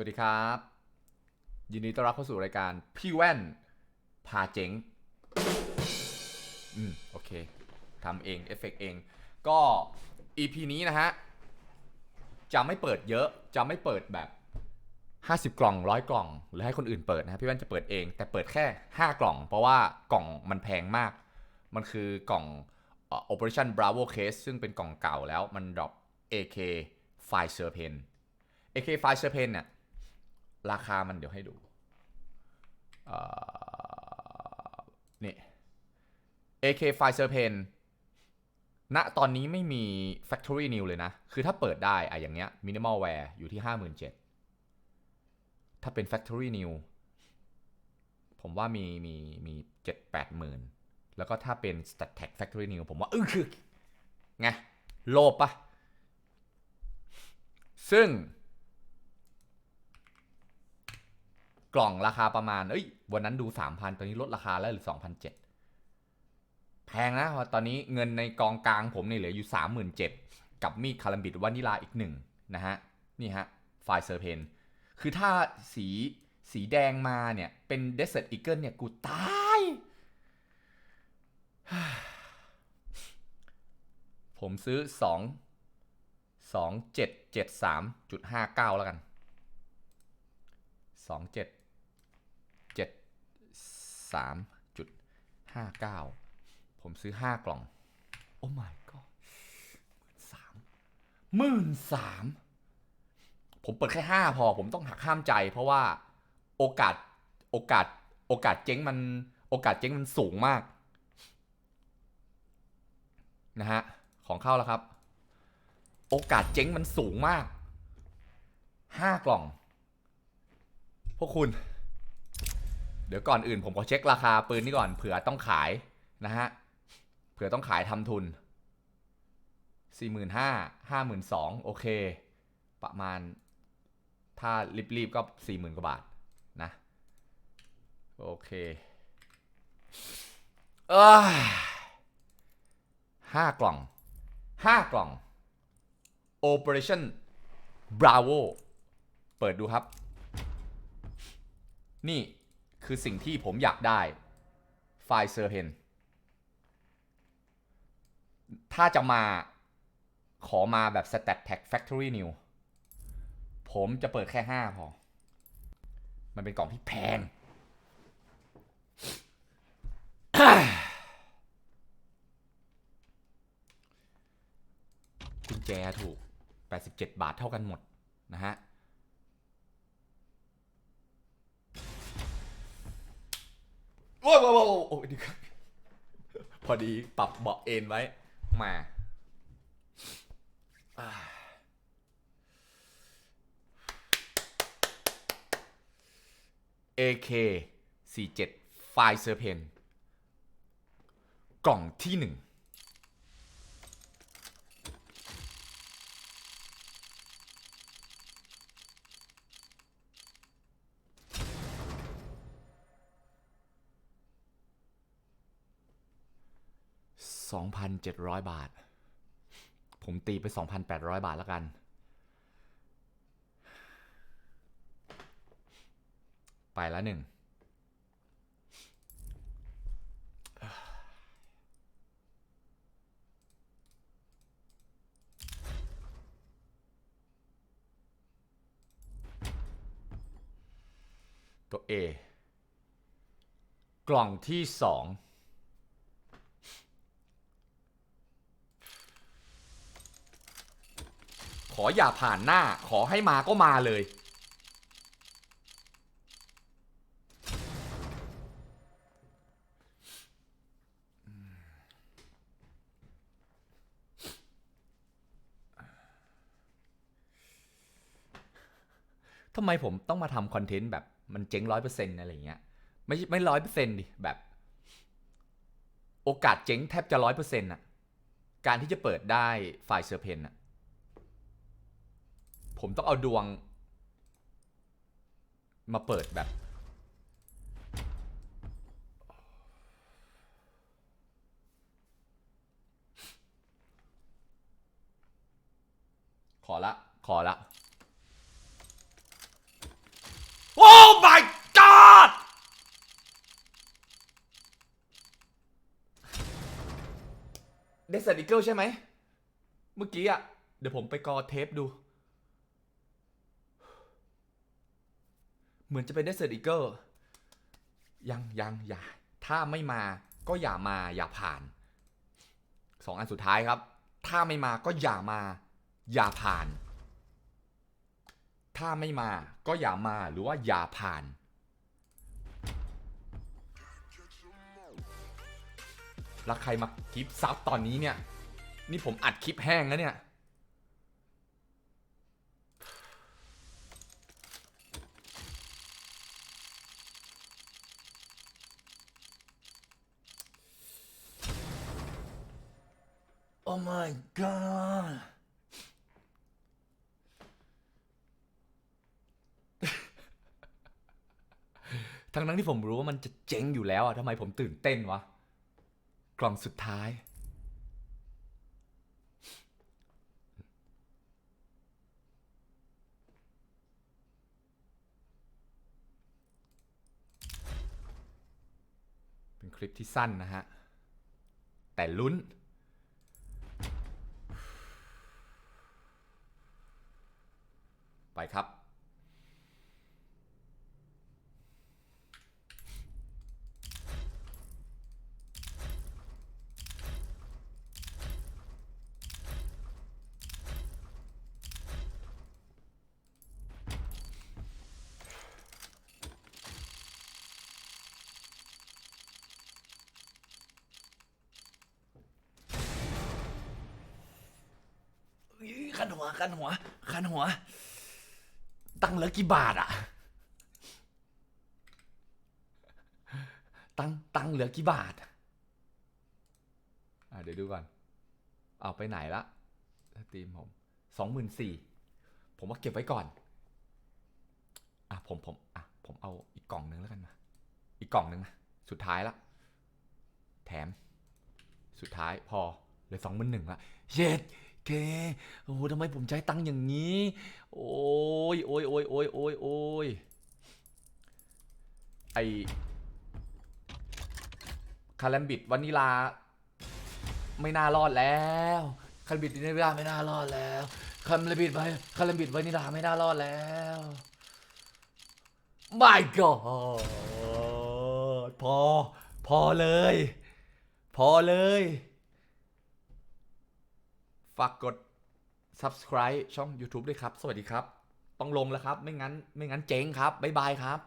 วัสดีครับ ยินดีต้อนรับเข้าสู่รายการพี่แว่นพาเจ๋ง อืม โอเคทำเองเอฟเฟกต์เอง ก็ EP นี้นะฮะ จะไม่เปิดเยอะ จะไม่เปิดแบบ 50 กล่องร้อยกล่อง หรือให้คนอื่นเปิดนะะพี่แว่นจะเปิดเอง แต่เปิดแค่ 5 กล่อง เพราะว่ากล่องมันแพงมาก มันคือกล่องเอ่อ Operation Bravo Case ซึ่งเป็นกล่องเก่าแล้วมันดรอป AK File Serpen AK File Serpen เนี่ย ราคามันเดี๋ยวให้ดูนี่ AK File Serpen ณตอนนี้ไม่มี Factory New เลยนะ คือถ้าเปิดได้อะอย่างเงี้ย Minimal Wear อยู่ที่ 57,000ถ้าเป็น Factory New ผมว่ามีมีมีเจ็ดแปดหมื่นแล้วก็ถ้าเป็น Stat Tag Factory New ผมว่าเออคือไงโลภปะซึ่ง กล่องราคาประมาณ เอ้ย วันนั้นดู 3,000 ตอนนี้ลดราคาแล้วหรือ2,700แพงนะพราะตอนนี้เงินในกองกลางผมเนี่ยเหลืออยู่ 37,000 กับมีดคารัมบิดวานิลาอีกหนึ่งนะฮะ นี่ฮะไฟเซอร์เพน คือถ้าสีสีแดงมาเนี่ย เป็น Desert Eagle เนี่ย กูตาย ผมซื้อ 2 2 7 7 3 5 9 แล้วกัน 2 7 7 3 5 9 ผมซื้อ 5 กล่อง โอ้ my god สามหมื่นสามผมเปิดแค่ห้าพอ ผมต้องหักห้ามใจ เพราะว่าโอกาสโอกาสโอกาสเจ๊งมันโอกาสเจ๊งมันสูงมากนะฮะของเข้าแล้วครับ โอกาสเจ๊งมันสูงมากห้ากล่อง พวกคุณ เดี๋ยวก่อนอื่นผมขอเช็คราคาปืนนี่ก่อนเผื่อต้องขายนะฮะเผื่อต้องขายทำทุนสี่หมื่นห้าห้าหมื่นสองโอเค ประมาณ ถ้ารีบๆก็สี่หมื่นกว่าบาทนะ โอเคเอ้ยห้ากล่องห้ากล่อง Operation Bravo เปิดดูครับ นี่ คือสิ่งที่ผมอยากได้ไฟเซอร์เพนถ้าจะมาขอมาแบบ Stat Tag Factory New ผมจะเปิดแค่ 5 พอ มันเป็นกล่องที่แพง กุญแจถูก 87 บาทเท่ากันหมดนะฮะ โอ้โหโอ้ยโอ้โหดีครับพอดีปรับเบาะเอนไว้ มาอ่า AK 47ไฟเซอร์เพนกล่องที่หนึ่ง 2,700 บาท ผมตีไป 2,800 บาทแล้วกัน ไปล้วหนึ่งตัว A กล่องที่สอง ขออย่าผ่านหน้า ขอให้มาก็มาเลย ทำไมผมต้องมาทำคอนเทนต์แบบมันเจ๊งร้อยเปอร์เซ็นต์อะไรเงี้ย ไม่ไม่ร้อยเปอร์เซ็นต์ดิ แบบ โอกาสเจ๊งแทบจะร้อยเปอร์เซ็นต์อะการที่จะเปิดได้ไฟล์เซอร์เพนอะ ผมต้องเอาดวง มาเปิดแบบ ขอละ ขอละ โอ้ my god เดสเซอร์ดิเกิลใช่ไหม เมื่อกี้อะ เดี๋ยวผมไปกอเทปดู เหมือนจะเป็นเดสเซอร์ดิเกิลยังยังอย่า ถ้าไม่มาก็อย่ามาอย่าผ่านสองอันสุดท้ายครับ ถ้าไม่มาก็อย่ามา อย่าผ่าน ถ้าไม่มาก็อย่ามาหรือว่าอย่าผ่าน แล้วใครมาคลิปซับตอนนี้เนี่ย นี่ผมอัดคลิปแห้งแล้วเนี่ย โอ้ my god ทั้งนั้นที่ผมรู้ว่ามันจะเจ๊งอยู่แล้วอะทำไมผมตื่นเต้นวะ กล่องสุดท้าย เป็นคลิปที่สั้นนะฮะ แต่ลุ้น ไปครับอุ๊ยคันหัวคันหัวคันหัว ตังเหลือกี่บาทอะตังตังเหลือกี่บาทอะเดี๋ยวดูก่อน เอาไปไหนละสตรีมผมสองหมื่นสี่ผมว่าเก็บไว้ก่อน อะผมผมอะผมเอาอีกกล่องหนึ่งแล้วกันมาอีกกล่องหนึ่งนะสุดท้ายละ แถม สุดท้ายพอเหลือสองหมื่นหนึ่งละเย็ด เค โอ้โหทำไมผมใช้ตังค์อย่างนี้ โอ้ยโอ้ยโอ้ยโอ้ยโอ้ยโอ้ยไอคารัมบิดวานิลา ไม่น่ารอดแล้วคารัมบิดวานิลาไม่น่ารอดแล้วคารัมบิดไปคารัมบิดวานิลาไม่น่ารอดแล้ว my god พอ พอเลย พอเลย ฝากกด subscribe ช่อง YouTube ด้วยครับ สวัสดีครับ ต้องลงแล้วครับ ไม่งั้น ไม่งั้นเจ๊งครับ บ๊ายบายครับ